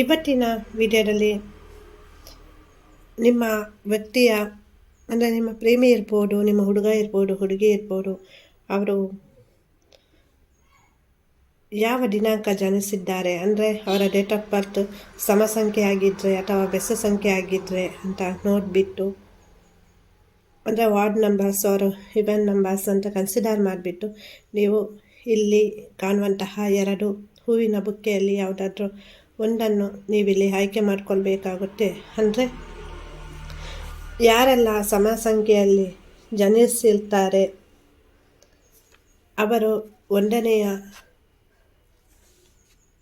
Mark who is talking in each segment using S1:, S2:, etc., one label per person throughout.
S1: ಇವತ್ತಿನ ವಿಡಿಯೋದಲ್ಲಿ ನಿಮ್ಮ ವ್ಯಕ್ತಿಯ, ಅಂದರೆ ನಿಮ್ಮ ಪ್ರೇಮಿ ಇರ್ಬೋದು, ನಿಮ್ಮ ಹುಡುಗ ಇರ್ಬೋದು, ಹುಡುಗಿ ಇರ್ಬೋದು, ಅವರು ಯಾವ ದಿನಾಂಕ ಜನಿಸಿದ್ದಾರೆ, ಅಂದರೆ ಅವರ ಡೇಟ್ ಆಫ್ ಬರ್ತ್ ಸಮ ಸಂಖ್ಯೆ ಆಗಿದ್ದರೆ ಅಥವಾ ಬೆಸ ಸಂಖ್ಯೆ ಆಗಿದ್ದರೆ ಅಂತ ನೋಡಿಬಿಟ್ಟು, ಅಂದರೆ ವಾರ್ಡ್ ನಂಬರ್ಸ್ ಅವರು ಇವೆನ್ ನಂಬರ್ಸ್ ಅಂತ ಕನ್ಸಿಡರ್ ಮಾಡಿಬಿಟ್ಟು, ನೀವು ಇಲ್ಲಿ ಕಾಣುವಂತಹ ಎರಡು ಹೂವಿನ ಬುಕ್ಕೆಯಲ್ಲಿ ಯಾವುದಾದ್ರೂ ಒಂದನ್ನು ನೀವಿಲ್ಲಿ ಆಯ್ಕೆ ಮಾಡಿಕೊಳ್ಬೇಕಾಗುತ್ತೆ. ಅಂದರೆ, ಯಾರೆಲ್ಲ ಸಮ ಸಂಖ್ಯೆಯಲ್ಲಿ ಜನಿಸಿರ್ತಾರೆ, ಅವರು ಒಂದನೆಯ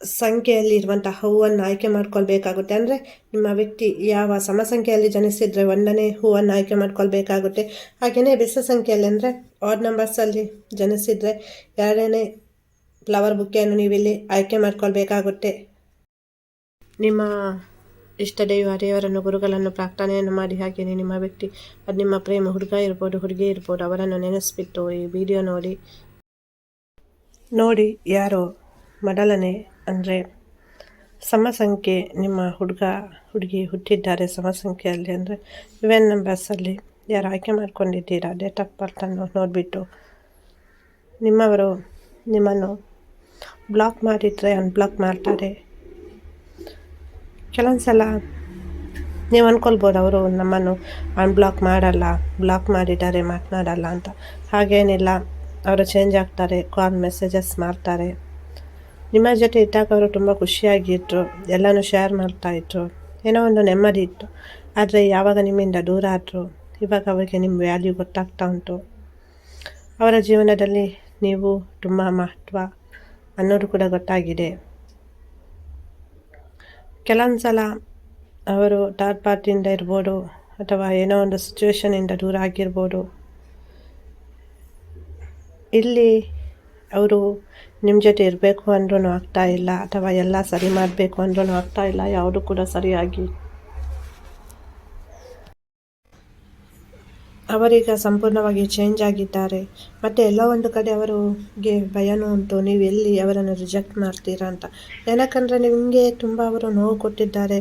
S1: ಸಂಖ್ಯೆಯಲ್ಲಿ ಇರುವಂತಹ ಹೂವನ್ನು ಆಯ್ಕೆ ಮಾಡ್ಕೊಳ್ಬೇಕಾಗುತ್ತೆ. ಅಂದರೆ, ನಿಮ್ಮ ವ್ಯಕ್ತಿ ಯಾವ ಸಮ ಸಂಖ್ಯೆಯಲ್ಲಿ ಜನಿಸಿದರೆ ಒಂದನೇ ಹೂವನ್ನು ಆಯ್ಕೆ ಮಾಡ್ಕೊಳ್ಬೇಕಾಗುತ್ತೆ. ಹಾಗೆಯೇ ಬೆಸ ಸಂಖ್ಯೆಯಲ್ಲಿ ಅಂದರೆ ಆಡ್ ನಂಬರ್ಸಲ್ಲಿ ಜನಿಸಿದರೆ ಎರಡನೇ ಫ್ಲವರ್ ಬುಕ್ಕೆಯನ್ನು ನೀವಿಲ್ಲಿ ಆಯ್ಕೆ ಮಾಡ್ಕೊಳ್ಬೇಕಾಗುತ್ತೆ. ನಿಮ್ಮ ಇಷ್ಟ ದೈವ ದೇವರನ್ನು ಗುರುಗಳನ್ನು ಪ್ರಾರ್ಥನೆಯನ್ನು ಮಾಡಿ, ಹಾಗೆಯೇ ನಿಮ್ಮ ವ್ಯಕ್ತಿ, ಅದು ನಿಮ್ಮ ಪ್ರೇಮ, ಹುಡುಗ ಇರ್ಬೋದು, ಹುಡುಗಿ ಇರ್ಬೋದು, ಅವರನ್ನು ನೆನೆಸ್ಬಿಟ್ಟು ಈ ವಿಡಿಯೋ ನೋಡಿ. ನೋಡಿ ಯಾರೋ ಮೊದಲನೇ ಅಂದರೆ ಸಮ ಸಂಖ್ಯೆ ನಿಮ್ಮ ಹುಡುಗ, ಹುಡುಗಿ ಹುಟ್ಟಿದ್ದಾರೆ ಸಮ ಸಂಖ್ಯೆಯಲ್ಲಿ ಅಂದರೆ ಇವೆನ್ ನಂಬರ್ಸಲ್ಲಿ ಯಾರು ಆಯ್ಕೆ ಮಾಡ್ಕೊಂಡಿದ್ದೀರಾ? ಡೇಟ್ ಆಫ್ ಬರ್ತನ್ನು ನೋಡಿಬಿಟ್ಟು. ನಿಮ್ಮವರು ನಿಮ್ಮನ್ನು ಬ್ಲಾಕ್ ಮಾಡಿದರೆ ಅನ್ಬ್ಲಾಕ್ ಮಾಡ್ತಾರೆ. ಕೆಲವೊಂದು ಸಲ ನೀವು ಅಂದ್ಕೊಳ್ಬೋದು ಅವರು ನಮ್ಮನ್ನು ಅನ್ಬ್ಲಾಕ್ ಮಾಡಲ್ಲ ಬ್ಲಾಕ್ ಮಾಡಿದ್ದಾರೆ, ಮಾತನಾಡಲ್ಲ ಅಂತ. ಹಾಗೇನಿಲ್ಲ, ಅವರು ಚೇಂಜ್ ಆಗ್ತಾರೆ ಕಾಲ್ ಮೆಸೇಜಸ್ ಮಾಡ್ತಾರೆ. ನಿಮ್ಮ ಜೊತೆ ಇದ್ದಾಗ ಅವರು ತುಂಬ ಖುಷಿಯಾಗಿದ್ದರು ಎಲ್ಲನೂ ಶೇರ್ ಮಾಡ್ತಾಯಿದ್ರು ಏನೋ ಒಂದು ನೆಮ್ಮದಿ ಇತ್ತು. ಆದರೆ ಯಾವಾಗ ನಿಮ್ಮಿಂದ ದೂರ ಆದರು, ಇವಾಗ ಅವರಿಗೆ ನಿಮ್ಮ ವ್ಯಾಲ್ಯೂ ಗೊತ್ತಾಗ್ತಾ ಉಂಟು. ಅವರ ಜೀವನದಲ್ಲಿ ನೀವು ತುಂಬ ಮಹತ್ವ ಅನ್ನೋದು ಕೂಡ ಗೊತ್ತಾಗಿದೆ. ಕೆಲವೊಂದು ಸಲ ಅವರು ಥರ್ಡ್ ಪಾರ್ಟಿಯಿಂದ ಇರ್ಬೋದು ಅಥವಾ ಏನೋ ಒಂದು ಸಿಚುವೇಶನಿಂದ ದೂರ ಆಗಿರ್ಬೋದು. ಇಲ್ಲಿ ಅವರು ನಿಮ್ಮ ಜೊತೆ ಇರಬೇಕು ಅಂದ್ರೂ ಆಗ್ತಾ ಇಲ್ಲ ಅಥವಾ ಎಲ್ಲ ಸರಿ ಮಾಡಬೇಕು ಅಂದ್ರೂ ಆಗ್ತಾ ಇಲ್ಲ, ಯಾವುದು ಕೂಡ ಸರಿಯಾಗಿ ಅವರೀಗ ಸಂಪೂರ್ಣವಾಗಿ ಚೇಂಜ್ ಆಗಿದ್ದಾರೆ. ಮತ್ತು ಎಲ್ಲ ಒಂದು ಕಡೆ ಅವರಿಗೆ ಭಯನೂ ಉಂಟು. ನೀವು ಎಲ್ಲಿ ಅವರನ್ನು ರಿಜೆಕ್ಟ್ ಮಾಡ್ತೀರಾ ಅಂತ. ಏನಕ್ಕಂದರೆ ನಿಮಗೆ ತುಂಬ ಅವರು ನೋವು ಕೊಟ್ಟಿದ್ದಾರೆ.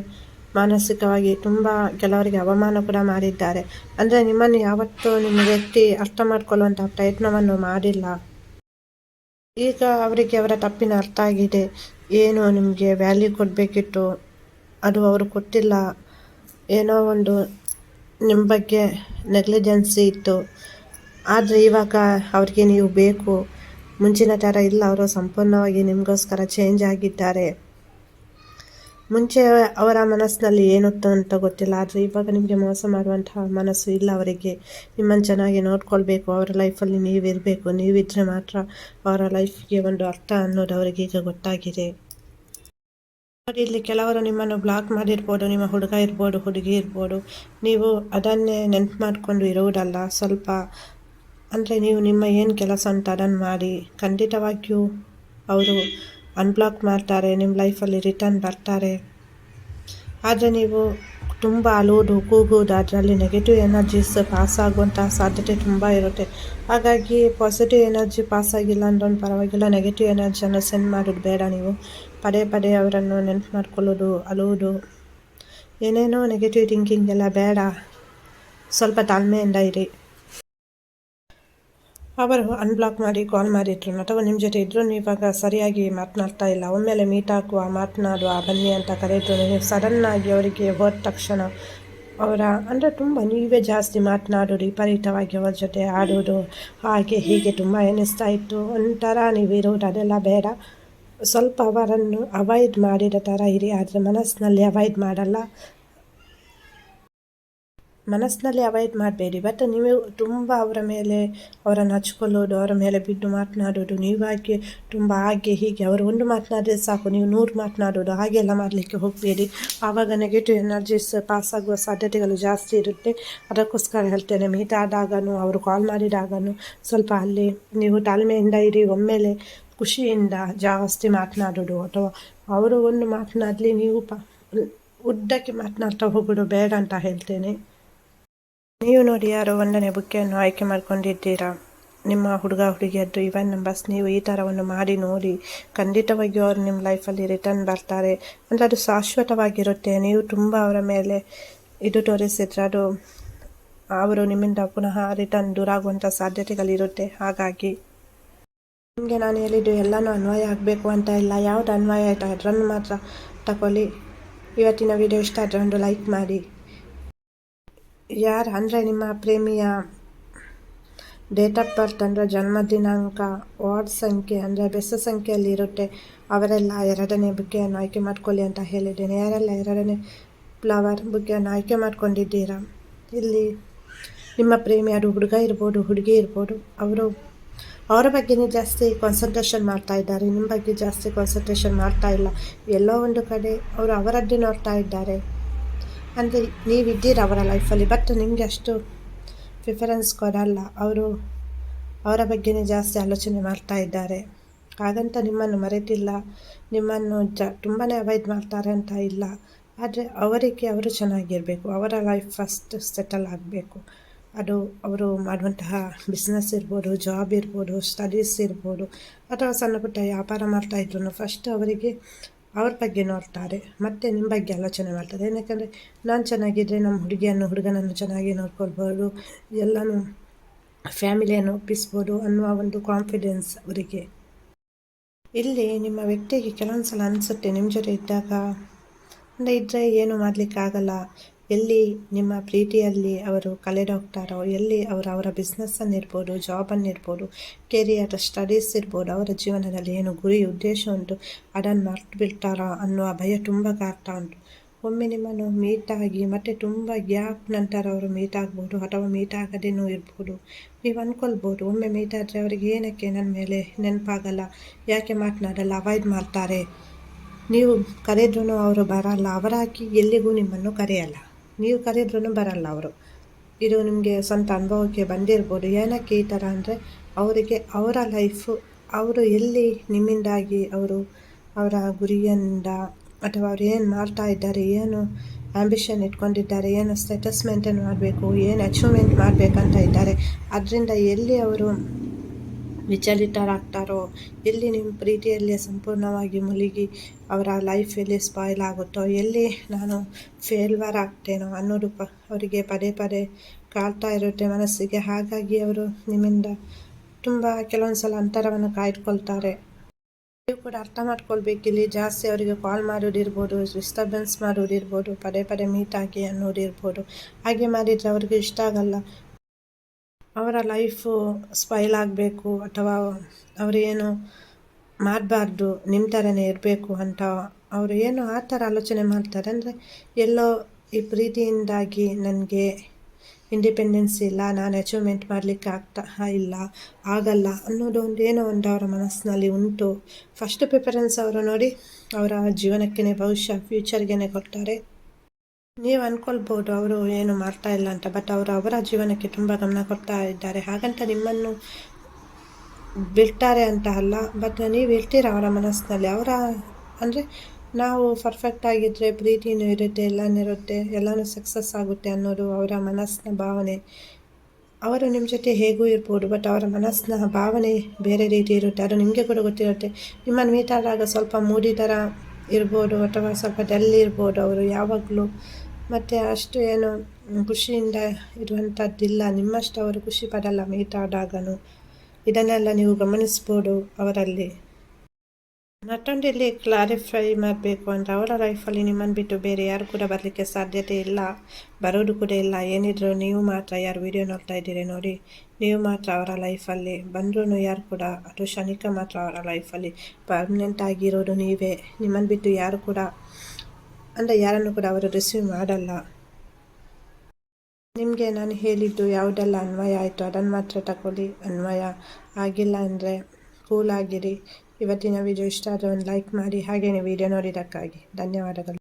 S1: ಮಾನಸಿಕವಾಗಿ ತುಂಬ ಕೆಲವರಿಗೆ ಅವಮಾನ ಕೂಡ ಮಾಡಿದ್ದಾರೆ. ಅಂದರೆ ನಿಮ್ಮನ್ನು ಯಾವತ್ತೂ ನಿಮ್ಮ ವ್ಯಕ್ತಿ ಅರ್ಥ ಮಾಡ್ಕೊಳ್ಳುವಂಥ ಪ್ರಯತ್ನವನ್ನು ಮಾಡಿಲ್ಲ. ಈಗ ಅವರಿಗೆ ಅವರ ತಪ್ಪಿನ ಅರ್ಥ ಆಗಿದೆ. ಏನು ನಿಮಗೆ ವ್ಯಾಲ್ಯೂ ಕೊಡಬೇಕಿತ್ತು? ಅದು ಅವರು ಕೊಟ್ಟಿಲ್ಲ. ಏನೋ ಒಂದು ನಿಮ್ಮ ಬಗ್ಗೆ ನೆಗ್ಲಿಜೆನ್ಸಿ ಇತ್ತು. ಆದರೆ ಇವಾಗ ಅವ್ರಿಗೆ ನೀವು ಬೇಕು. ಮುಂಚಿನ ಥರ ಇಲ್ಲ, ಅವರು ಸಂಪೂರ್ಣವಾಗಿ ನಿಮಗೋಸ್ಕರ ಚೇಂಜ್ ಆಗಿದ್ದಾರೆ. ಮುಂಚೆ ಅವರ ಮನಸ್ಸಿನಲ್ಲಿ ಏನಿತ್ತು ಅಂತ ಗೊತ್ತಿಲ್ಲ, ಆದರೆ ಇವಾಗ ನಿಮಗೆ ಮೋಸ ಮಾಡುವಂತಹ ಮನಸ್ಸು ಇಲ್ಲ ಅವರಿಗೆ. ನಿಮ್ಮನ್ನು ಚೆನ್ನಾಗಿ ನೋಡ್ಕೊಳ್ಬೇಕು, ಅವರ ಲೈಫಲ್ಲಿ ನೀವಿರಬೇಕು. ನೀವಿದ್ದರೆ ಮಾತ್ರ ಅವರ ಲೈಫ್ಗೆ ಒಂದು ಅರ್ಥ ಅನ್ನೋದು ಅವರಿಗೆ ಈಗ ಗೊತ್ತಾಗಿದೆ. ಇಲ್ಲಿ ಕೆಲವರು ನಿಮ್ಮನ್ನು ಬ್ಲಾಕ್ ಮಾಡಿರ್ಬೋದು, ನಿಮ್ಮ ಹುಡುಗ ಇರ್ಬೋದು, ಹುಡುಗಿ ಇರ್ಬೋದು. ನೀವು ಅದನ್ನೇ ನೆನ್ಪು ಮಾಡಿಕೊಂಡು ಇರುವುದಲ್ಲ, ಸ್ವಲ್ಪ ಅಂದರೆ ನೀವು ನಿಮ್ಮ ಏನು ಕೆಲಸ ಅಂತ ಅದನ್ನು ಮಾಡಿ. ಖಂಡಿತವಾಗಿಯೂ ಅವರು ಅನ್ಬ್ಲಾಕ್ ಮಾಡ್ತಾರೆ ನಿಮ್ಮ ಲೈಫಲ್ಲಿ ರಿಟರ್ನ್ ಬರ್ತಾರೆ. ಆದರೆ ನೀವು ತುಂಬ ಅಲುವುದು ಕೂಗುವುದು, ಅದರಲ್ಲಿ ನೆಗೆಟಿವ್ ಎನರ್ಜೀಸ್ ಪಾಸ್ ಆಗುವಂಥ ಸಾಧ್ಯತೆ ತುಂಬ ಇರುತ್ತೆ. ಹಾಗಾಗಿ ಪಾಸಿಟಿವ್ ಎನರ್ಜಿ ಪಾಸ್ ಆಗಿಲ್ಲ ಅಂದ್ರೂ ಪರವಾಗಿಲ್ಲ ನೆಗೆಟಿವ್ ಎನರ್ಜಿಯನ್ನು ಸೆಂಡ್ ಮಾಡೋದು ಬೇಡ ನೀವು. ಪದೇ ಪದೇ ಅವರನ್ನು ನೆನಪು ಮಾಡ್ಕೊಳ್ಳೋದು ಅಲುವುದು ಏನೇನೋ ನೆಗೆಟಿವ್ ಥಿಂಕಿಂಗ್ ಎಲ್ಲ ಬೇಡ. ಸ್ವಲ್ಪ ತಾಳ್ಮೆಯಿಂದ ಇರಿ. ಅವರು ಅನ್ಬ್ಲಾಕ್ ಮಾಡಿ ಕಾಲ್ ಮಾಡಿದ್ರು. ಅಥವಾ ನಿಮ್ಮ ಜೊತೆ ಇದ್ದರೂ ಇವಾಗ ಸರಿಯಾಗಿ ಮಾತನಾಡ್ತಾ ಇಲ್ಲ. ಒಮ್ಮೆಲೆ ಮೀಟ್ ಹಾಕುವ, ಮಾತನಾಡುವ, ಬನ್ನಿ ಅಂತ ಕರೆದ್ರು. ನೀವು ಸಡನ್ನಾಗಿ ಅವರಿಗೆ ಹೋದ ತಕ್ಷಣ ಅವರ, ಅಂದರೆ ತುಂಬ ನೀವೇ ಜಾಸ್ತಿ ಮಾತನಾಡೋದು ವಿಪರೀತವಾಗಿ ಅವ್ರ ಜೊತೆ ಆಡೋದು, ಹಾಗೆ ಹೀಗೆ ತುಂಬ ಎನಿಸ್ತಾ ಇತ್ತು. ಒಂಥರ ನೀವಿರೋದು ಅದೆಲ್ಲ ಬೇಡ. ಸ್ವಲ್ಪ ಅವರನ್ನು ಅವಾಯ್ಡ್ ಮಾಡಿದ ಥರ ಇರಿ, ಆದರೆ ಮನಸ್ಸಿನಲ್ಲಿ ಅವಾಯ್ಡ್ ಮಾಡಲ್ಲ. ಮನಸ್ಸಿನಲ್ಲಿ ಅವಾಯ್ಡ್ ಮಾಡಬೇಡಿ ಬಟ್ ನೀವು ತುಂಬ ಅವರ ಮೇಲೆ ಅವರನ್ನು ಹಚ್ಕೊಳ್ಳೋದು, ಅವರ ಮೇಲೆ ಬಿದ್ದು ಮಾತನಾಡೋದು, ನೀವಾಗಿ ತುಂಬ ಹಾಗೆ ಹೀಗೆ, ಅವರು ಒಂದು ಮಾತನಾಡಿದ್ರೆ ಸಾಕು, ನೀವು ನೂರು ಮಾತನಾಡೋದು, ಹಾಗೆಲ್ಲ ಮಾಡಲಿಕ್ಕೆ ಹೋಗಬೇಡಿ. ಆವಾಗ ನೆಗೆಟಿವ್ ಎನರ್ಜೀಸ್ ಪಾಸ್ ಆಗುವ ಸಾಧ್ಯತೆಗಳು ಜಾಸ್ತಿ ಇರುತ್ತೆ. ಅದಕ್ಕೋಸ್ಕರ ಹೇಳ್ತೇನೆ ಮೀಟ್ ಆದಾಗನೂ, ಅವರು ಕಾಲ್ ಮಾಡಿದಾಗನೂ ಸ್ವಲ್ಪ ಅಲ್ಲಿ ನೀವು ತಾಳ್ಮೆಯಿಂದ ಇರಿ, ಒಮ್ಮೆಲೆ ಖುಷಿಯಿಂದ ಜಾಸ್ತಿ ಮಾತನಾಡೋದು ಅಥವಾ ಅವರು ಒಂದು ಮಾತನಾಡಲಿ ನೀವು ಪ ಉದ್ದಕ್ಕೆ ಮಾತನಾಡ್ತಾ ಹೋಗೋದು ಬೇಡ ಅಂತ ಹೇಳ್ತೇನೆ. ನೀವು ನೋಡಿ ಯಾರೋ ಒಂದನೇ ಬುಕ್ಕೆಯನ್ನು ಆಯ್ಕೆ ಮಾಡ್ಕೊಂಡಿದ್ದೀರಾ? ನಿಮ್ಮ ಹುಡುಗ ಹುಡುಗಿಯದ್ದು ಇವನ್ ನಂಬರ್ಸ್ ನೀವು ಈ ಥರವನ್ನು ಮಾಡಿ ನೋಡಿ. ಖಂಡಿತವಾಗಿಯೂ ಅವರು ನಿಮ್ಮ ಲೈಫಲ್ಲಿ ರಿಟರ್ನ್ ಬರ್ತಾರೆ. ಅಂದರೆ ಅದು ಶಾಶ್ವತವಾಗಿರುತ್ತೆ. ನೀವು ತುಂಬ ಅವರ ಮೇಲೆ ಇದು ತೋರಿಸಿದ್ರೆ ಅದು ಅವರು ನಿಮ್ಮಿಂದ ಪುನಃ ರಿಟರ್ನ್ ದೂರ ಆಗುವಂಥ ಸಾಧ್ಯತೆಗಳಿರುತ್ತೆ. ಹಾಗಾಗಿ ನಿಮಗೆ ನಾನು ಹೇಳಿದ್ದು ಎಲ್ಲನೂ ಅನ್ವಯ ಆಗಬೇಕು ಅಂತ ಇಲ್ಲ. ಯಾವ್ದು ಅನ್ವಯ ಆಯಿತು ಅದರನ್ನು ಮಾತ್ರ ತಗೊಳ್ಳಿ. ಇವತ್ತಿನ ವಿಡಿಯೋ ಇಷ್ಟ ಆದರೆ ಒಂದು ಲೈಕ್ ಮಾಡಿ. ಯಾರು ಅಂದರೆ ನಿಮ್ಮ ಪ್ರೇಮಿಯ ಡೇಟ್ ಆಫ್ ಬರ್ತ್ ಅಂದರೆ ಜನ್ಮ ದಿನಾಂಕ, ವಾರ್ಡ್ ಸಂಖ್ಯೆ ಅಂದರೆ ಬೆಸ ಸಂಖ್ಯೆಯಲ್ಲಿ ಇರುತ್ತೆ. ಅವರೆಲ್ಲ ಎರಡನೇ ಬುಕ್ಕೆಯನ್ನು ಆಯ್ಕೆ ಮಾಡ್ಕೊಳ್ಳಿ ಅಂತ ಹೇಳಿದ್ದೇನೆ. ಯಾರೆಲ್ಲ ಎರಡನೇ ಫ್ಲವರ್ ಬುಕ್ಕೆಯನ್ನು ಆಯ್ಕೆ ಮಾಡ್ಕೊಂಡಿದ್ದೀರಾ? ಇಲ್ಲಿ ನಿಮ್ಮ ಪ್ರೇಮಿ ಹುಡುಗ ಇರ್ಬೋದು, ಹುಡುಗಿ ಇರ್ಬೋದು, ಅವರು ಅವರ ಬಗ್ಗೆನೇ ಜಾಸ್ತಿ ಕಾನ್ಸಂಟ್ರೇಷನ್ ಮಾಡ್ತಾ ಇದ್ದಾರೆ ನಿಮ್ಮ ಬಗ್ಗೆ ಜಾಸ್ತಿ ಕಾನ್ಸಂಟ್ರೇಷನ್ ಮಾಡ್ತಾ ಇಲ್ಲ. ಎಲ್ಲೋ ಒಂದು ಕಡೆ ಅವರು ಅವರದ್ದೇ ನೋಡ್ತಾ ಇದ್ದಾರೆ. ಅಂದರೆ ನೀವಿದ್ದೀರ ಅವರ ಲೈಫಲ್ಲಿ ಬಟ್ ನಿಮಗೆ ಅಷ್ಟು ಪ್ರಿಫರೆನ್ಸ್ ಕೊಡಲ್ಲ. ಅವರು ಅವರ ಬಗ್ಗೆನೇ ಜಾಸ್ತಿ ಆಲೋಚನೆ ಮಾಡ್ತಾ ಇದ್ದಾರೆ. ಹಾಗಂತ ನಿಮ್ಮನ್ನು ಮರೆತಿಲ್ಲ. ನಿಮ್ಮನ್ನು ಜ ತುಂಬಾ ಅವಾಯ್ಡ್ ಮಾಡ್ತಾರೆ ಅಂತ ಇಲ್ಲ. ಆದರೆ ಅವರಿಗೆ ಅವರು ಚೆನ್ನಾಗಿರಬೇಕು. ಅವರ ಲೈಫ್ ಫಸ್ಟ್ ಸೆಟಲ್ ಆಗಬೇಕು. ಅದು ಅವರು ಮಾಡುವಂತಹ ಬಿಸ್ನೆಸ್ ಇರ್ಬೋದು ಜಾಬ್ ಇರ್ಬೋದು ಸ್ಟಡೀಸ್ ಇರ್ಬೋದು, ಅಥವಾ ಸಣ್ಣ ಪುಟ್ಟ ವ್ಯಾಪಾರ ಮಾಡ್ತಾಯಿದ್ರು ಫಸ್ಟ್ ಅವರಿಗೆ ಅವ್ರ ಬಗ್ಗೆ ನೋಡ್ತಾರೆ, ಮತ್ತು ನಿಮ್ಮ ಬಗ್ಗೆ ಆಲೋಚನೆ ಮಾಡ್ತಾರೆ. ಏನಕ್ಕೆ ನಾನು ಚೆನ್ನಾಗಿದ್ದರೆ ನಮ್ಮ ಹುಡುಗಿಯನ್ನು, ಹುಡುಗನನ್ನು ಚೆನ್ನಾಗಿ ನೋಡ್ಕೊಳ್ಬೋದು, ಎಲ್ಲನೂ ಫ್ಯಾಮಿಲಿಯನ್ನು ಒಪ್ಪಿಸ್ಬೋದು ಅನ್ನುವ ಒಂದು ಕಾನ್ಫಿಡೆನ್ಸ್ ಅವರಿಗೆ. ಇಲ್ಲಿ ನಿಮ್ಮ ವ್ಯಕ್ತಿಗೆ ಕೆಲವೊಂದು ಸಲ ಅನಿಸುತ್ತೆ ನಿಮ್ಮ ಜೊತೆ ಇದ್ದಾಗ ಅಂದರೆ ಇದ್ದರೆ ಏನು ಮಾಡಲಿಕ್ಕಾಗಲ್ಲ ಎಲ್ಲಿ ನಿಮ್ಮ ಪ್ರೀತಿಯಲ್ಲಿ ಅವರು ಕಲೆಡೋಗ್ತಾರೋ ಎಲ್ಲಿ ಅವರು, ಅವರ ಜಾಬನ್ನು ಇರ್ಬೋದು ಕೆರಿಯರ್ ಸ್ಟಡೀಸ್ ಇರ್ಬೋದು, ಅವರ ಜೀವನದಲ್ಲಿ ಏನು ಗುರಿ ಉದ್ದೇಶ ಉಂಟು, ಅದನ್ನು ಮರ್ತು ಬಿಡ್ತಾರೋ ಅನ್ನುವ ಭಯ ತುಂಬ ಕಾಡ್ತಾ ಉಂಟು. ಒಮ್ಮೆ ನಿಮ್ಮನ್ನು ಮೀಟಾಗಿ ಮತ್ತು ತುಂಬ ಗ್ಯಾಪ್ ನಂತರ ಅವರು ಮೀಟ್ ಆಗ್ಬೋದು, ಅಥವಾ ಮೀಟ್ ಆಗದೇನೂ ಇರ್ಬೋದು ನೀವು ಅಂದ್ಕೊಳ್ಬೋದು ಒಮ್ಮೆ ಮೀಟ್ ಆದರೆ ಅವರಿಗೆ ಏನಕ್ಕೆ ನನ್ನ ಮೇಲೆ ನೆನಪಾಗಲ್ಲ, ಯಾಕೆ ಮಾತನಾಡಲ್ಲ ಅವಾಯ್ಡ್ ಮಾಡ್ತಾರೆ? ನೀವು ಕರೆದ್ರೂ ಅವರು ಬರಲ್ಲ, ಅವರಾಗಿ ಎಲ್ಲಿಗೂ ನಿಮ್ಮನ್ನು ಕರೆಯಲ್ಲ. ನೀವು ಕರೆದ್ರೂ ಬರಲ್ಲ ಅವರು. ಇದು ನಿಮಗೆ ಸ್ವಂತ ಅನುಭವಕ್ಕೆ ಬಂದಿರ್ಬೋದು. ಏನಕ್ಕೆ ಈ ಥರ ಅಂದರೆ ಅವರಿಗೆ ಅವರ ಲೈಫು ಅವರು ಎಲ್ಲಿ ನಿಮ್ಮಿಂದಾಗಿ ಅವರು ಅವರ ಗುರಿಯಿಂದ ಅಥವಾ ಅವ್ರು ಏನು ಮಾಡ್ತಾ ಇದ್ದಾರೆ, ಏನು ಆ್ಯಂಬಿಷನ್ ಇಟ್ಕೊಂಡಿದ್ದಾರೆ, ಏನು ಸ್ಟೇಟಸ್ ಮೇಂಟೈನ್ ಮಾಡಬೇಕು, ಏನು ಅಚೀವ್ಮೆಂಟ್ ಮಾಡಬೇಕಂತ ಇದ್ದಾರೆ, ಅದರಿಂದ ಎಲ್ಲಿ ಅವರು ವಿಚಲಿತರಾಗ್ತಾರೋ, ಎಲ್ಲಿ ನಿಮ್ಮ ಪ್ರೀತಿಯಲ್ಲಿ ಸಂಪೂರ್ಣವಾಗಿ ಮುಳುಗಿ ಅವರ ಲೈಫ್ ಎಲ್ಲಿ ಸ್ಪಾಯ್ಲ್ ಆಗುತ್ತೋ, ಎಲ್ಲಿ ನಾನು ಫೇಲ್ವರ್ ಆಗ್ತೇನೋ ಅನ್ನೋದು ಪ, ಅವರಿಗೆ ಪದೇ ಪದೇ ಕಾಡ್ತಾ ಇರುತ್ತೆ ಮನಸ್ಸಿಗೆ. ಹಾಗಾಗಿ ಅವರು ನಿಮ್ಮಿಂದ ತುಂಬ ಕೆಲವೊಂದು ಸಲ ಅಂತರವನ್ನು ಕಾಯ್ದುಕೊಳ್ತಾರೆ. ನೀವು ಕೂಡ ಅರ್ಥ ಮಾಡ್ಕೊಳ್ಬೇಕು. ಇಲ್ಲಿ ಜಾಸ್ತಿ ಅವರಿಗೆ ಕಾಲ್ ಮಾಡೋದಿರ್ಬೋದು ಡಿಸ್ಟರ್ಬೆನ್ಸ್ ಮಾಡೋದಿರ್ಬೋದು ಪದೇ ಪದೇ ಮೀಟ್ ಆಗಿ ಅನ್ನೋದಿರ್ಬೋದು ಹಾಗೆ ಮಾಡಿದರೆ ಅವ್ರಿಗೆ ಇಷ್ಟ ಆಗಲ್ಲ. ಅವರ ಲೈಫು ಸ್ಪೈಲ್ ಆಗಬೇಕು ಅಥವಾ ಅವರೇನು ಮಾಡಬಾರ್ದು ನಿಮ್ಮ ಥರನೇ ಇರಬೇಕು ಅಂತ ಅವರು ಏನು ಆ ಥರ ಆಲೋಚನೆ ಮಾಡ್ತಾರೆ ಅಂದರೆ ಎಲ್ಲೋ ಈ ಪ್ರೀತಿಯಿಂದಾಗಿ ನನಗೆ ಇಂಡಿಪೆಂಡೆನ್ಸ್ ಇಲ್ಲ, ನಾನು ಅಚೀವ್ಮೆಂಟ್ ಮಾಡಲಿಕ್ಕೆ ಆಗ್ತಾ ಇಲ್ಲ, ಆಗಲ್ಲ ಅನ್ನೋದು ಒಂದು ಏನೋ ಒಂದು ಅವರ ಮನಸ್ಸಿನಲ್ಲಿ ಉಂಟು. ಫಸ್ಟ್ ಪ್ರಿಫರೆನ್ಸ್ ಅವರು ನೋಡಿ ಅವರ ಜೀವನಕ್ಕೇ ಭವಿಷ್ಯ ಫ್ಯೂಚರ್ಗೇ ಕೊಡ್ತಾರೆ. ನೀವು ಅಂದ್ಕೊಳ್ಬೋದು ಅವರು ಏನು ಮಾಡ್ತಾ ಇಲ್ಲ ಅಂತ ಬಟ್ ಅವರು ಅವರ ಜೀವನಕ್ಕೆ ತುಂಬ ಗಮನ ಕೊಡ್ತಾ ಇದ್ದಾರೆ. ಹಾಗಂತ ನಿಮ್ಮನ್ನು ಬಿಡ್ತಾರೆ ಅಂತ ಅಲ್ಲ ಬಟ್ ನೀವು ಇರ್ತೀರ ಅವರ ಮನಸ್ಸಿನಲ್ಲಿ? ಅವರ ಅಂದರೆ ನಾವು ಪರ್ಫೆಕ್ಟ್ ಆಗಿದ್ದರೆ ಪ್ರೀತಿನೂ ಇರುತ್ತೆ, ಎಲ್ಲನೂ ಇರುತ್ತೆ, ಎಲ್ಲನೂ ಸಕ್ಸಸ್ ಆಗುತ್ತೆ ಅನ್ನೋದು ಅವರ ಮನಸ್ಸಿನ ಭಾವನೆ. ಅವರು ನಿಮ್ಮ ಜೊತೆ ಹೇಗೂ ಇರ್ಬೋದು ಬಟ್ ಅವರ ಮನಸ್ಸಿನ ಭಾವನೆ ಬೇರೆ ರೀತಿ ಇರುತ್ತೆ. ಅದು ನಿಮಗೆ ಕೂಡ ಗೊತ್ತಿರುತ್ತೆ. ನಿಮ್ಮನ್ನು ಮೀಟ್ ಆದಾಗ ಸ್ವಲ್ಪ ಮೂಡಿ ಥರ ಇರ್ಬೋದು, ಅಥವಾ ಸ್ವಲ್ಪ ಡಲ್ ಇರ್ಬೋದು, ಅವರು ಯಾವಾಗಲೂ ಮತ್ತು ಅಷ್ಟು ಏನು ಖುಷಿಯಿಂದ ಇರುವಂಥದ್ದಿಲ್ಲ ನಿಮ್ಮಷ್ಟು ಅವರು ಖುಷಿ ಪಡಲ್ಲ ಮೀಟಾದಾಗನು. ಇದನ್ನೆಲ್ಲ ನೀವು ಗಮನಿಸ್ಬೋದು ಅವರಲ್ಲಿ. ಮತ್ತೊಂದಿಲ್ಲಿ ಕ್ಲಾರಿಫೈ ಮಾಡಬೇಕು ಅಂದರೆ ಅವರ ಲೈಫಲ್ಲಿ ನಿಮ್ಮನ್ನು ಬಿಟ್ಟು ಬೇರೆ ಯಾರು ಕೂಡ ಬರಲಿಕ್ಕೆ ಸಾಧ್ಯತೆ ಇಲ್ಲ. ಬರೋದು ಕೂಡ ಇಲ್ಲ. ಏನಿದ್ರು ನೀವು ಮಾತ್ರ ಯಾರು ವಿಡಿಯೋ ನೋಡ್ತಾ ಇದ್ದೀರಿ ನೋಡಿ. ನೀವು ಮಾತ್ರ ಅವರ ಲೈಫಲ್ಲಿ ಬಂದ್ರೂ ಯಾರು ಕೂಡ, ಅದು ಕ್ಷಣಿಕ ಮಾತ್ರ ಅವರ ಲೈಫಲ್ಲಿ ಪರ್ಮನೆಂಟ್ ಆಗಿರೋದು ನೀವೇ. ನಿಮ್ಮನ್ನು ಬಿಟ್ಟು ಯಾರು ಕೂಡ ಅಂದರೆ ಯಾರನ್ನು ಕೂಡ ಅವರು ರಿಸೀವ್ ಮಾಡಲ್ಲ. ನಿಮಗೆ ನಾನು ಹೇಳಿದ್ದು ಯಾವುದೆಲ್ಲ ಅನ್ವಯ ಆಯಿತು, ಅದನ್ನು ಮಾತ್ರ ತಗೊಳ್ಳಿ. ಅನ್ವಯ ಆಗಿಲ್ಲ ಅಂದರೆ ಆಗಿರಿ. ಇವತ್ತಿನ ವಿಡಿಯೋ ಇಷ್ಟ ಆದರೆ ಒಂದು ಲೈಕ್ ಮಾಡಿ ಹಾಗೆಯೇ ವಿಡಿಯೋ ನೋಡಿದ್ದಕ್ಕಾಗಿ. ಧನ್ಯವಾದಗಳು.